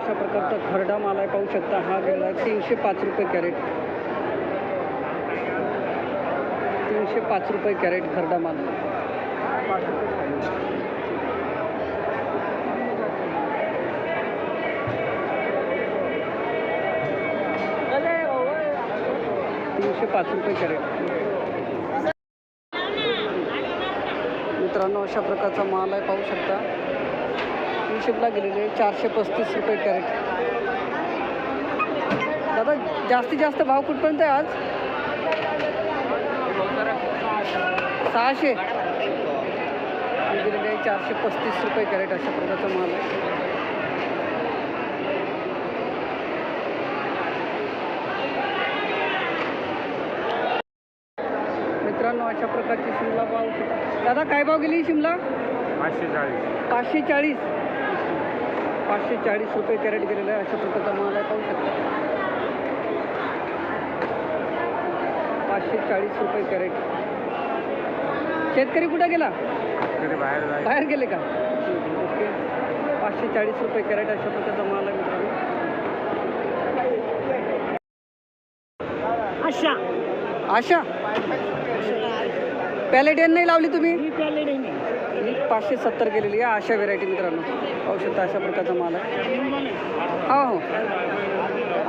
अशा प्रकारचा खरडा माल आहे पाहू शकता हा गेला आहे तीनशे पाच रुपये कॅरेट. तीनशे पाच रुपये कॅरेट खरडा माल. तीनशे पाच रुपये कॅरेट. मित्रांनो अशा प्रकारचा माल आहे पाहू शकता. हिशोबला गेलेले चारशे पस्तीस रुपये कॅरेट. दादा जास्तीत जास्त भाव कुठपर्यंत आहे आज? सहाशे. गेलेले आहे चारशे पस्तीस रुपये कॅरेट अशा प्रकारचा माल आहे. मित्रांनो अशा प्रकारची शिमला भाव दादा काय भाव गेली शिमला? पाचशे चाळीस. पाचशे चाळीस. पाचशे चाळीस रुपये कॅरेट गेलेला आहे. अशा प्रकारचा माल आहे. पाहू शकता. पाचशे चाळीस रुपये कॅरेट. शेतकरी कुठं गेला? बाहेर बाहेर गेले का? ओके. पाचशे चाळीस रुपये कॅरेट अशा प्रकारचा माल आहे मित्रांनो. आशा. आशा? पॅलेटियन नाही लावली तुम्ही? पाचशे सत्तर गेलेली आहे आशा व्हेरायटी मित्रांनो. पाहू शकता अशा प्रकारचा माल आहे. हो हो.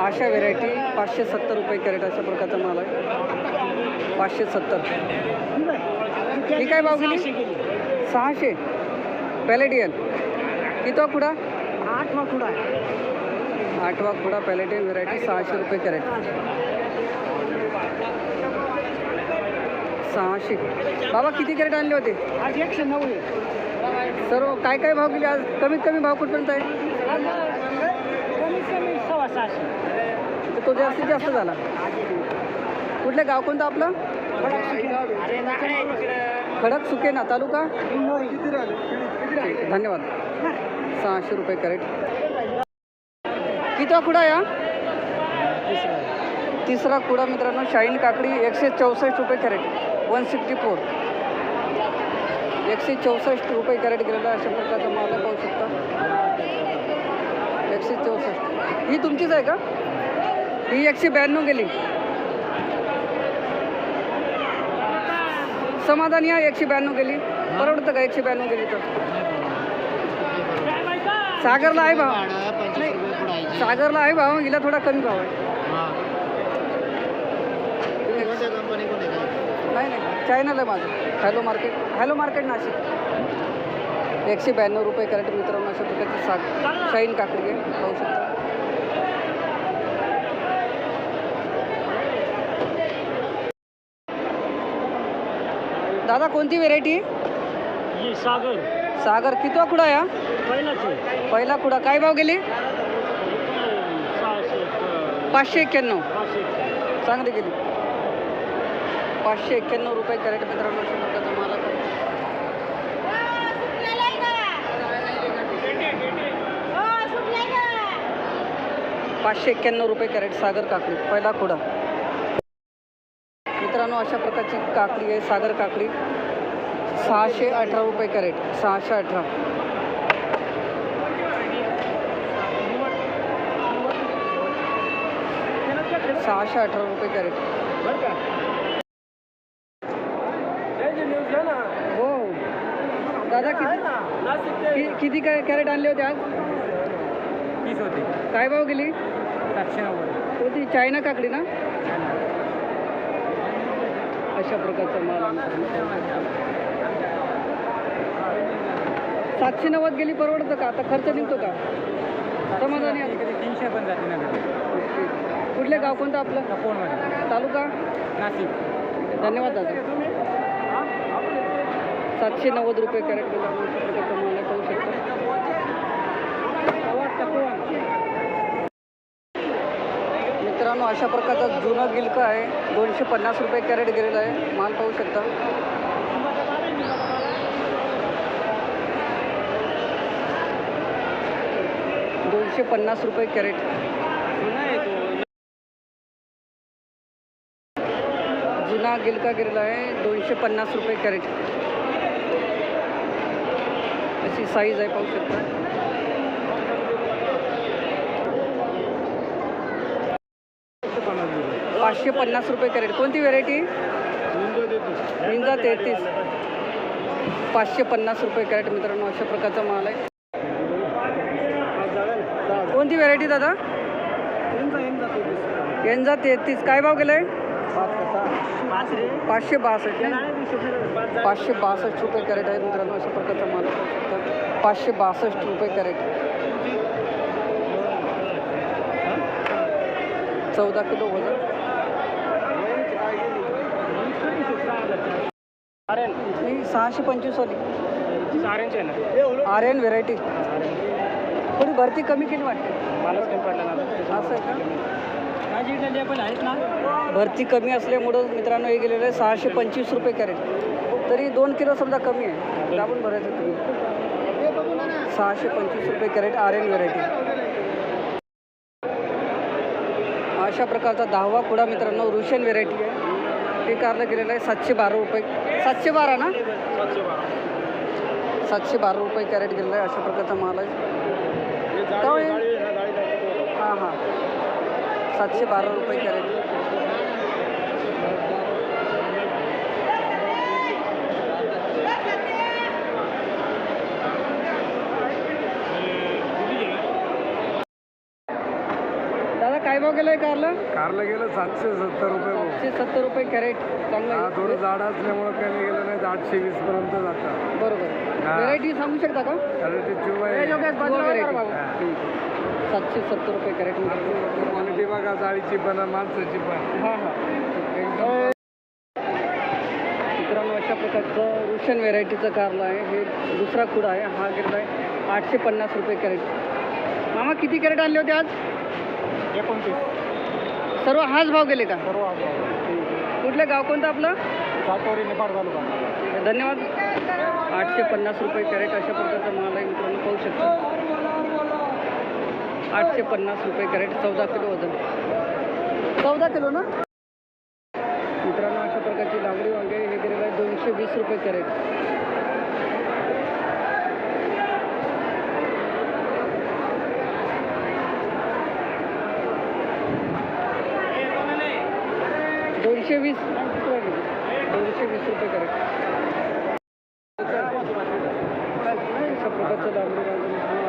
आशा व्हेरायटी पाचशे सत्तर रुपये कॅरेट अशा प्रकारचा माल आहे. पाचशे सत्तर. ही काय भाव गेली? सहाशे. पॅलेटियन किती खुडा आठ वाकुडा आठवा खुडा पॅलेटियन व्हेरायटी सहाशे रुपये कॅरेट सहाशे. बाबा किती कॅरेट आणले होते? आज एकशे नऊ सर्व काय काय भाव गेले आज? कमीत कमी भाव कुठपर्यंत आहे? कमीत कमी सव्वा सहाशे. तर तो जास्तीत जास्त झाला. कुठलं गाव कोणतं आपलं? खडक सुकेना तालुका? धन्यवाद. सहाशे रुपये कॅरेट. किती कुडा या? तिसरा कुडा मित्रांनो शाईन काकडी एकशे चौसष्ट रुपये कॅरेट. वन सिक्स्टी फोर एकशे चौसष्ट रुपये कॅरेट गेलेला. अशा प्रकारचा माल पाहू शकता. एकशे चौसष्ट. ही तुमचीच आहे का? ही एकशे ब्याण्णव गेली. समाधान या एकशे ब्याण्णव गेली. परवडतं का एकशे ब्याण्णव गेली तर? सागरला आहे भाव. सागरला आहे भाव हिला थोडा कमी भाव आहे. नाही नाही. चायनाला आहे माझं. Hello market hello market Nashik. एकशे ब्याण्णव रुपये कॅरेट मित्रांनो अशा प्रकारची साग. शाईन काकडी. आहे पाहू शकता. दादा कोणती व्हेरायटी सागर. सागर. कितवा कुडा या? पहिला कुडा. काय भाव गेली? पाचशे एक्क्याण्णव. चांगली गेली. पाचशे एक्क्याण्णव रुपये कॅरेट मित्रांनो अशा तुम्हाला पाचशे एक्क्याण्णव रुपये कॅरेट सागर काकडी पहिला खोडा. मित्रांनो अशा प्रकारची काकडी आहे सागर काकडी. सहाशे अठरा रुपये कॅरेट सहाशे अठरा. सहाशे अठरा रुपये कॅरेट. हो दादा किती कि- किती काय कॅरेट आणले होते आज? तीस होती. काय भाव गेली? सातशे नव्वद. होती. चायना काकडी ना? अशा प्रकारचा माल. सातशे नव्वद गेली परवडतं का? आता खर्च निघतो का? समाधानी आहे. कधी तीनशे पण जाते ना कधी. कुठले गाव? कोणतं आपलं? फोनमध्ये तालुका? नाशिक. धन्यवाद दादा. सातशे नव्वद रुपये कॅरेट तुम्हाला कळू पाहू शकता. मित्रांनो अशा प्रकारचा जुना गिलक आहे. दोनशे पन्नास रुपये कॅरेट गेलेला आहे. माल पाहू शकता. दोनशे पन्नास रुपये कॅरेट. जुना गिलका गेलेला आहे. दोनशे पन्नास रुपये कॅरेट. अशी साईज आहे पाहू शकता. पाचशे पन्नास रुपये कॅरेट. कोणती व्हेरायटी निंजा तेहतीस. पाचशे पन्नास रुपये कॅरेट मित्रांनो अशा प्रकारचा माल आहे. कोणती व्हेरायटी दादा? एनजा तेहतीस. काय भाव गेला आहे पाचशे बासष्ट? पाचशे बासष्ट रुपये कॅरेट आहे मित्रांनो अशा प्रकारचा माल आहे. पाचशे बासष्ट रुपये कॅरेट. चौदा किलो वजन. मी सहाशे पंचवीस वाली. आर्यन व्हेरायटी. थोडी भरती कमी केली वाटते. असं आहे का? भरती कमी असल्यामुळं मित्रांनो हे गेलेलं आहे सहाशे पंचवीस रुपये कॅरेट. तरी दोन किलो समजा कमी आहे. दाबून भरायचं तुम्ही. सहाशे पंचवीस रुपये कॅरेट आर एन व्हेरायटी. अशा प्रकारचा दहावा कुडा मित्रांनो रुशन व्हेरायटी आहे. हे कारला गेलेलं आहे सातशे बारा रुपये. सातशे बारा ना? सातशे बारा रुपये कॅरेट गेलेलं आहे अशा प्रकारचा माल आहे. का हो हे? सातशे बारा रुपये कॅरेट. दादा काय भाव गेलाय कारला? कारला गेलं सातशे सत्तर रुपये. सातशे सत्तर रुपये कॅरेट. चांगलं. थोडं जाड असल्यामुळं कमी गेलं नाही आठशे वीस पर्यंत जातं. बरोबर. व्हेरायटी सांगू शकता का? ते चिव आहे. सातशे सत्तर रुपये कॅरेट क्वालिटी बघा जाळीची पण माणसाची पण. हां हां. मित्रांनो अशा प्रकारचं रुशन व्हेरायटीचं कारला आहे. हे दुसरा कुडा आहे. हा गेलेला आहे. आठशे पन्नास रुपये कॅरेट. मामा किती कॅरेट आणले होते आज? एकोणतीस. सर्व हाच भाव गेले का? सर्व कुठलं गाव कोणतं आपलं? सातवरी नेपाळ तालुका. धन्यवाद. आठशे पन्नास रुपये कॅरेट अशा प्रकारचा माल आहे मित्रांनो पाहू शकता. आठशे पन्नास रुपये कॅरेट चौदा किलो वजन. चौदा किलो ना? मित्रांनो अशा प्रकारची लांबडी वांगे हे गेलेलं आहे दोनशे वीस रुपये कॅरेट. दोनशे वीस. दोनशे वीस रुपये कॅरेट. अशा प्रकारचं वांगे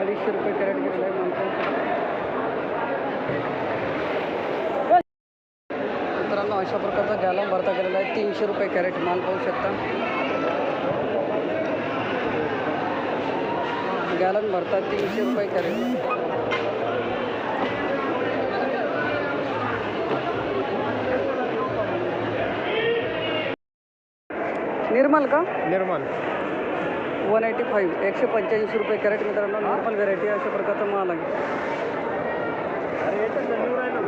अडीचशे रुपये कॅरेट गेलेला आहे. माणसाचं मित्रांनो अशा प्रकारचा गॅलम भरता गेलेला आहे. तीनशे रुपये कॅरेट माल पाहू शकता. गॅलन भरता तीनशे रुपये कॅरेट. निर्मल का? निर्मल. वन एटी फाईव्ह एकशे पंच्याऐंशी रुपये कॅरेट मित्रांनो नॉर्मल व्हेरायटी अशा प्रकारचा माल आहे.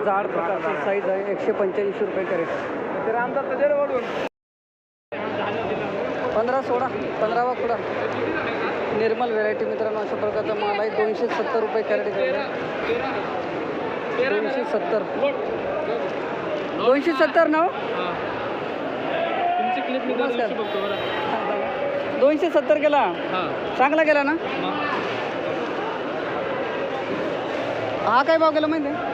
जाड प्रकारची साईज आहे. एकशे पंच्याऐंशी रुपये कॅरेट पंधरा सोळा पंधरावा कुडा निर्मल व्हेरायटी मित्रांनो अशा प्रकारचा माल आहे. दोनशे सत्तर रुपये कॅरेट दोनशे सत्तर. दोनशे सत्तर ना हो? दोनशे सत्तर गेला चांगला गेला ना? हा काय भाव गेला माहिती आहे?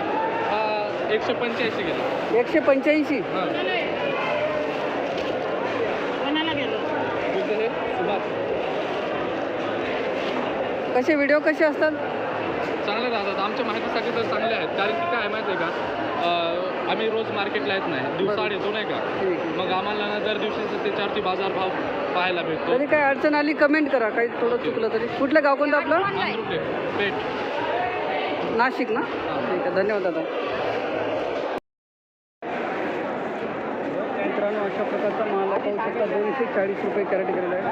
एकशे पंच्याऐंशी गेलं. एकशे पंच्याऐंशी? कसे व्हिडिओ कसे असतात? चांगले राहतात. आमच्या माहितीसाठी तर चांगले आहेत. कारण की काय माहिती आहे का? अं, आम्ही रोज मार्केटला येत नाही. दिवसाआड येतो नाही का? ठीक आहे. मग आम्हाला ना दर दिवशी त्याच्यावरती बाजारभाव पाहायला भेटतो. तरी काय अडचण आली कमेंट करा. काही थोडं चुकलं तरी. कुठलं गाव कोणतं आपलं? नांदुर्डे, पेठ. नाशिक ना? ठीक आहे. धन्यवाद दादा मित्रांनो अशा प्रकारचा माल पाहू शकता दोनशे चाळीस रुपये कॅरेट गेलेला आहे.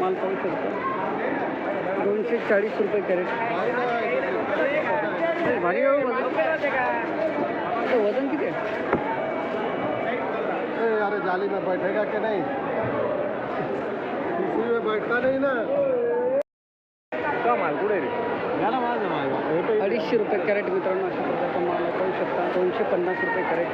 माल पाहू शकता दोनशे चाळीस रुपये कॅरेट. भारी आहे हो वजन. वजन किती आहे? अरे जाली में बैठेगा कि नहीं? इसी में बैठता नहीं ना। का माल कुठे रे? अडीचशे रुपये कॅरेट मित्रांनो अशा प्रकारचा माल पाहू शकता दोनशे पन्नास रुपये कॅरेट.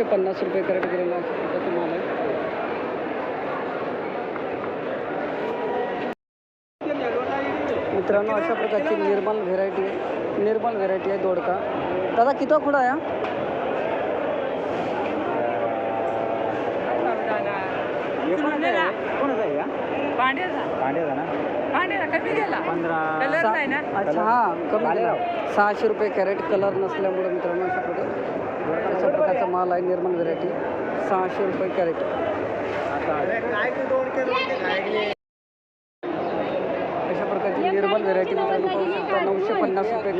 दोनशे पन्नास रुपये कॅरेट गेलेला आहे मित्रांनो अशा प्रकारची निर्मल व्हेरायटी आहे निर्मल व्हेरायटी आहे दोडका. दादा किती खुडा आहे हा? ना? पंधरा. अच्छा हां कमी सहाशे रुपये कॅरेट कलर नसल्यामुळे मित्रांनो अशा प्रकारे अशा प्रकारचा माल आहे निर्मल व्हेरायटी. सहाशे रुपये कॅरेट. अशा प्रकारची निर्मल व्हेरायटी मित्रांनो पाहू शकता नऊशे पन्नास रुपये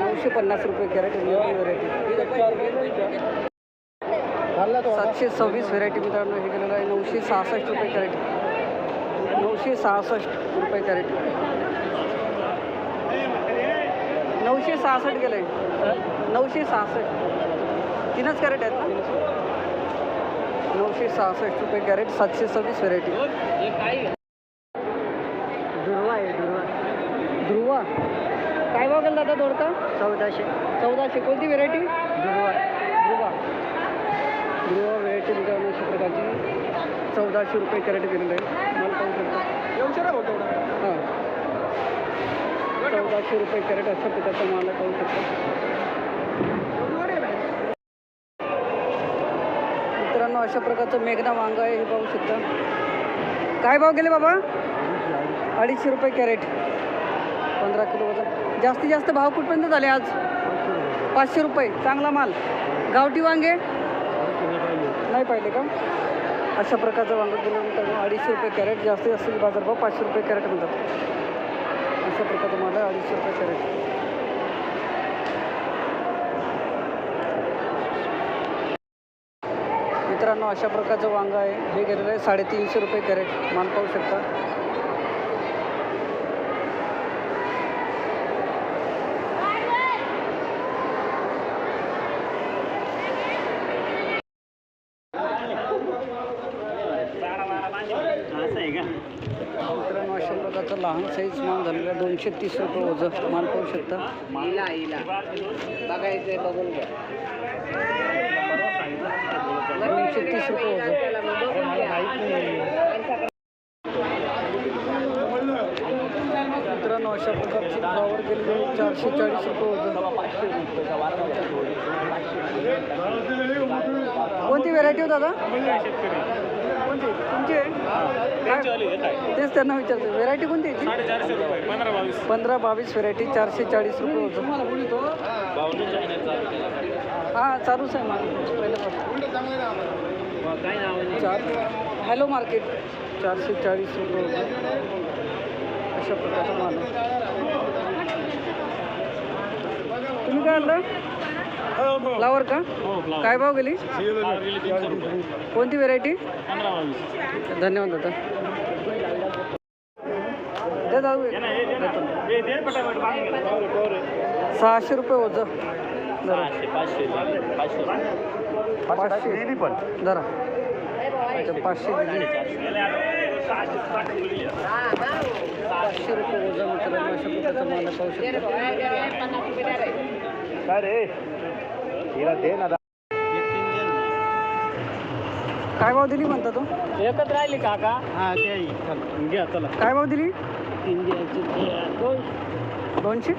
नऊशे पन्नास रुपये कॅरेट निर्मल व्हेरायटी. सातशे सव्वीस व्हेरायटी मित्रांनो हे गेलेलं आहे. नऊशे सहासष्ट रुपये कॅरेट. नऊशे सहासष्ट रुपये कॅरेट. नऊशे सहासष्ट गेलं. आहे नऊशे सहासष्ट. तीनच कॅरेट आहेत ना? नऊशे सहासष्ट रुपये कॅरेट सातशे सव्वीस व्हेरायटी. दुर्वा आहे दुर्वा. ध्रुवा काय भाव गेला दादा दोडका? चौदाशे. चौदाशे. कोणती व्हेरायटी? दुर्वा. ध्रुवा ध्रुवा व्हेरायटी मित्रांनो अशा प्रकारची. चौदाशे रुपये कॅरेट गेलेलं आहे मला पाहू शकता. हां. चौदाशे रुपये कॅरेट अशा प्रकारचा माल पाहू शकता मित्रांनो अशा प्रकारचं मेघना वांगा आहे हे पाहू शकता. काय भाव गेले बाबा? अडीचशे रुपये कॅरेट. पंधरा किलो वजन. जास्तीत जास्त भाव कुठपर्यंत झाले आज? पाचशे रुपये. चांगला माल. गावठी वांगे? नाही पाहिले का? अशा प्रकारचं वांगं गेल्यानंतर अडीचशे रुपये कॅरेट. जास्तीत जास्त बाजारभाव पाचशे रुपये कॅरेट म्हणतात. अशा प्रकारचं तुम्हाला अडीचशे रुपये कॅरेट मित्रांनो अशा प्रकारचं वांगं आहे. हे गेलेलं आहे साडेतीनशे रुपये कॅरेट. मान पाहू शकता मित्रांनो अशा लहान साईज माल झालेला दोनशे तीस रुपये ओझं माल पाहू शकता. दोनशे तीस रुपये ओझं मित्रांनो अशा प्रकारची फ्लावर गेलेली आहे चारशे चाळीस रुपये ओझं कोणती व्हेरायटी हो दादा? तुमची? तेच त्यांना विचारतो. व्हेरायटी कोणती आहे याची? पंधरा बावीस. व्हेरायटी चारशे चाळीस रुपये होतं. हां चालूच आहे माल. पहिल्यापासून चार. हॅलो मार्केट चारशे चाळीस रुपये होतं. अशा प्रकारचा माल. तुम्ही काय आणलं? फ्लावर का? काय भाव गेली? कोणती व्हेरायटी धन्यवाद दादा. सहाशे रुपये जरा. पाचशे जरा. अच्छा पाचशे. पाचशे रुपये ओझं मित्रांनो. अशा प्रकारचा माल आहे, पाहू शकता काय रे? काय भाव दिली म्हणता तो? एकच राहिली काका. हा ते घ्या चला. काय भाव दिली? दोन दोनशे.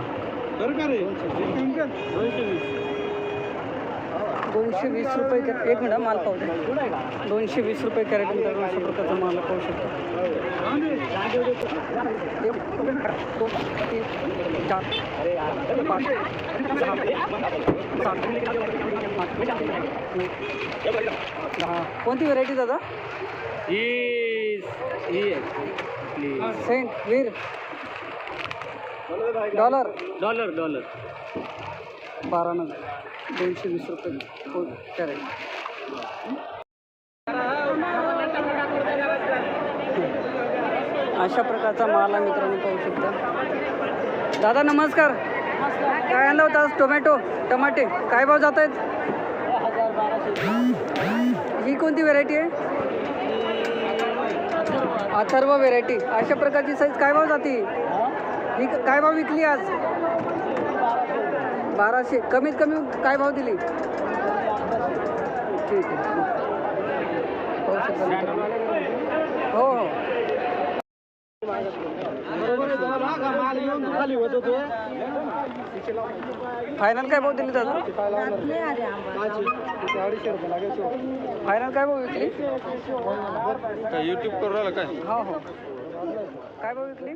रे? दोनशे वीस. दोनशे वीस रुपये कॅरेट एक मिनिट माल पाहू दोनशे वीस रुपये कॅरेट मित्रांनो अशा प्रकारचा माल पाहू शकता. एक, चार पाच दहा कोणती व्हेरायटी दादा सेंट वीर डॉलर डॉलर डॉलर बारा नग दोनशे वीस रुपये हो कॅरेट अशा प्रकारचा माल आहे मित्रांनो पाहू शकता. दादा नमस्कार. काय आणलं होतं आज? टोमॅटो टमाटे. काय भाव जात आहेत? ही कोणती व्हेरायटी आहे? अथर्व व्हेरायटी अशा प्रकारची साईज काय भाव जाते? ही काय भाव विकली आज? बाराशे. कमीत कमी काय भाव दिली? ठीक आहे. हो हो. फायनल काय भाव दिली दादा? फायनल काय भाव विकली? युट्यूब करू राहिला काय? हो हो. काय भाव विकली?